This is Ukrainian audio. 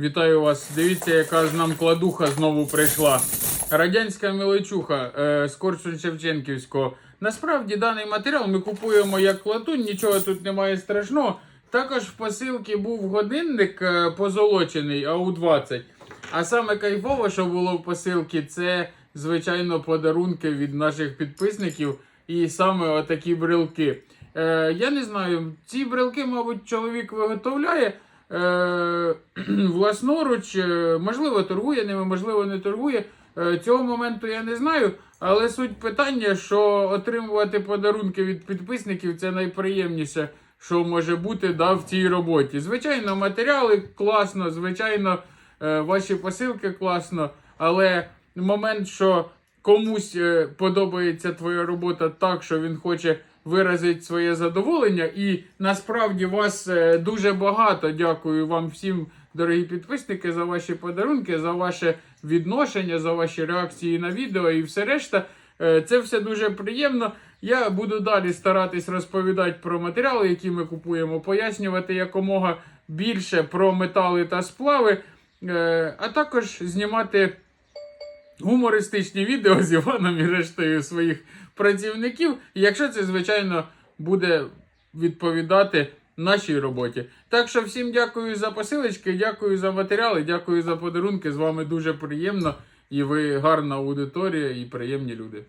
Вітаю вас. Дивіться, яка з нам кладуха знову прийшла. Радянська мілочуха е, з Корсунь Шевченківського. Насправді даний матеріал ми купуємо як латунь, нічого тут немає страшного. Також в посилці був годинник е, позолочений АУ-20. А саме кайфово, що було в посилці, це, звичайно, подарунки від наших підписників і саме отакі брелки. Е, я не знаю, ці брелки, мабуть, чоловік виготовляє власноруч, е, можливо, торгує ними, можливо, не торгує. Е, цього моменту я не знаю. Але суть питання, що отримувати подарунки від підписників це найприємніше, що може бути да, в цій роботі. Звичайно, матеріали класно, звичайно, е, ваші посилки класно, але момент, що комусь е, подобається твоя робота так, що він хоче виразити своє задоволення, і насправді вас е, дуже багато. Дякую вам всім, дорогі підписники, за ваші подарунки, за ваше відношення, за ваші реакції на відео і все решта. Е, Це все дуже приємно. Я буду далі старатись розповідати про матеріали, які ми купуємо, пояснювати якомога більше про метали та сплави, е, а також знімати гумористичні відео з Іваном і рештою своїх працівників, якщо це, звичайно, буде відповідати нашій роботі. Так що всім дякую за посилочки, дякую за матеріали, дякую за подарунки. З вами дуже приємно. І ви гарна аудиторія і приємні люди.